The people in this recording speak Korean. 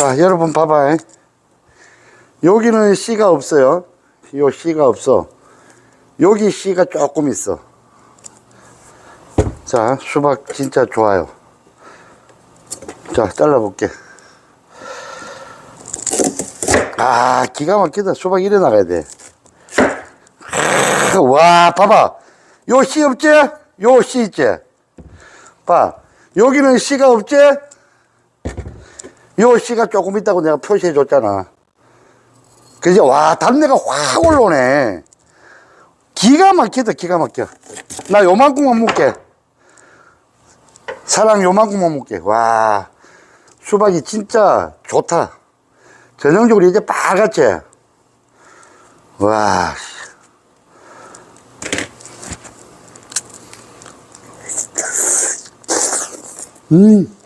자, 여러분 봐봐. 여기는 씨가 없어요. 요 씨가 없어. 여기 씨가 조금 있어. 자, 수박 진짜 좋아요. 자, 잘라 볼게. 아, 기가 막히다. 수박 이래 나가야 돼. 와, 봐봐. 요 씨 없지? 요 씨 있지? 봐. 여기는 씨가 없지? 요 씨가 조금 있다고 내가 표시해 줬잖아. 그지? 와, 단내가 확 올라오네. 기가 막히다, 기가 막혀. 나 요만큼만 먹게. 사랑 요만큼만 먹게. 와, 수박이 진짜 좋다. 전형적으로 이제 빨갛지? 와, 씨. 음.